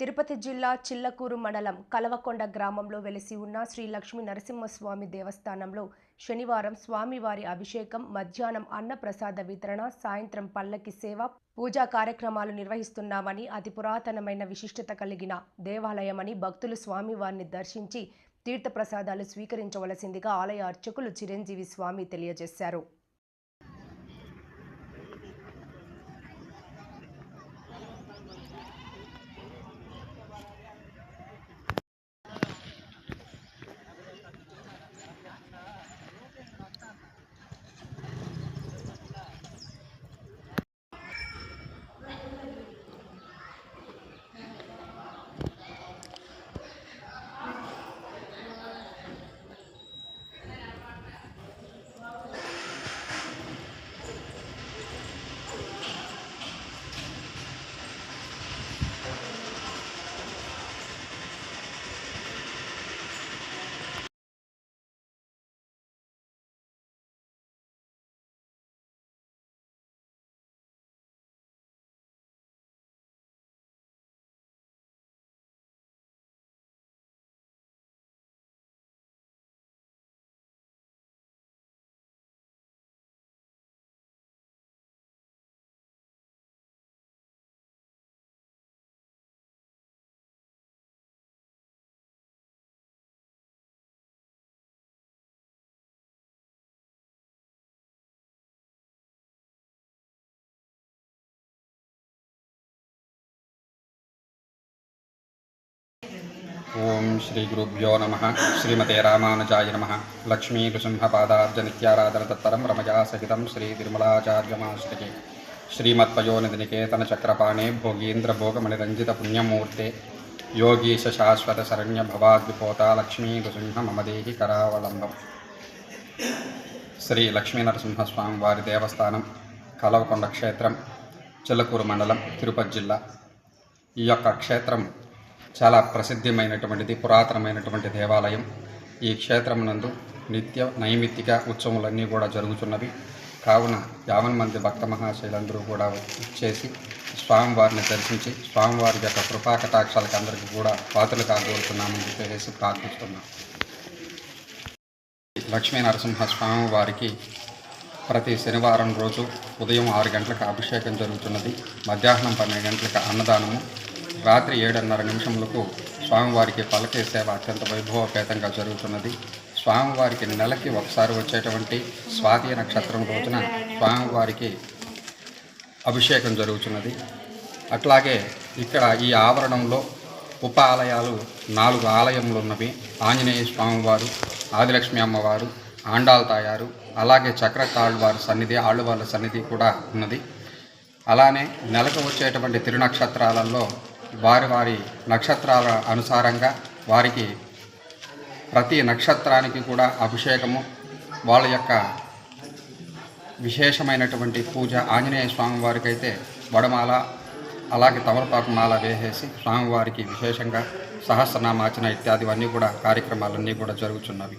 తిరుపతి జిల్లా చిల్లకూరు మండలం కలవకొండ గ్రామంలో వెలిసి ఉన్న శ్రీ లక్ష్మీ నరసింహస్వామి దేవస్థానంలో శనివారం స్వామివారి అభిషేకం మధ్యాహ్నం అన్నప్రసాద వితరణ సాయంత్రం పల్లకి సేవ పూజా కార్యక్రమాలు నిర్వహిస్తున్నామని అతి పురాతనమైన విశిష్టత కలిగిన దేవాలయమని భక్తులు స్వామివారిని దర్శించి తీర్థప్రసాదాలు స్వీకరించవలసిందిగా ఆలయ అర్చకులు చిరంజీవి స్వామి తెలియజేశారు. ఓం శ్రీ గురుభ్యో నమ. శ్రీమతే రామానుజాయ నమ. లక్ష్మీ నృసింహపాదార్జనిత్యారాధన తత్తరం రమజా సహితం శ్రీ తిరుమలాచార్యమాశ్రికే శ్రీమత్పయోనిధినికేతన చక్రపాణే భోగీంద్ర భోగమణిరంజిత పుణ్యమూర్తే యోగీశ శాశ్వత శరణ్య భవాద్విపోత లక్ష్మీ నృసింహ మమదేహి కరావలంబం శ్రీ లక్ష్మీ నరసింహస్వామి వారి దేవస్థానం కలవకొండ క్షేత్రం చిల్లకూరు మండలం తిరుపతి జిల్లా. ఈ యొక్క క్షేత్రం చాలా ప్రసిద్ధమైనటువంటిది పురాతనమైనటువంటి దేవాలయం. ఈ క్షేత్రమునందు నిత్య నైమిత్తిక ఉత్సవములన్నీ కూడా జరుగుతున్నవి. కావున యావన్ మంది భక్త మహాశైలందరూ కూడా ఇచ్చేసి స్వామివారిని దర్శించి స్వామివారి యొక్క కృపా కటాక్షాలకు అందరికీ కూడా పాత్రలు కాగోరుతున్నామని చెప్పేసి ప్రార్థిస్తున్నాం. లక్ష్మీ నరసింహ స్వామి వారికి ప్రతి శనివారం రోజు ఉదయం ఆరు గంటలకు అభిషేకం జరుగుతున్నది. మధ్యాహ్నం పన్నెండు గంటలకు అన్నదానము. రాత్రి ఏడున్నర నిమిషములకు స్వామివారికి పలకే సేవ అత్యంత వైభవపేతంగా జరుగుతున్నది. స్వామివారికి నెలకి ఒకసారి వచ్చేటువంటి స్వాతి నక్షత్రం రోజున స్వామివారికి అభిషేకం జరుగుతున్నది. అట్లాగే ఇక్కడ ఈ ఆవరణంలో ఉప ఆలయాలు నాలుగు ఆలయములు ఉన్నవి ఆంజనేయ స్వామివారు ఆదిలక్ష్మి అమ్మవారు ఆండాల్ తాయారు అలాగే చక్రతాళ్ళవారి సన్నిధి ఆళ్ళవాళ్ళ సన్నిధి కూడా ఉన్నది. అలానే నెలకు వచ్చేటువంటి తిరునక్షత్రాలలో వారి వారి నక్షత్రాల అనుసారంగా వారికి ప్రతి నక్షత్రానికి కూడా అభిషేకము వాళ్ళ యొక్క విశేషమైనటువంటి పూజ ఆంజనేయ స్వామి వారికి అయితే వడమాల అలాగే తమలపాకు మాల వేసేసి స్వామివారికి విశేషంగా సహస్రనామాచన ఇత్యాదివన్నీ కూడా కార్యక్రమాలన్నీ కూడా జరుగుతున్నవి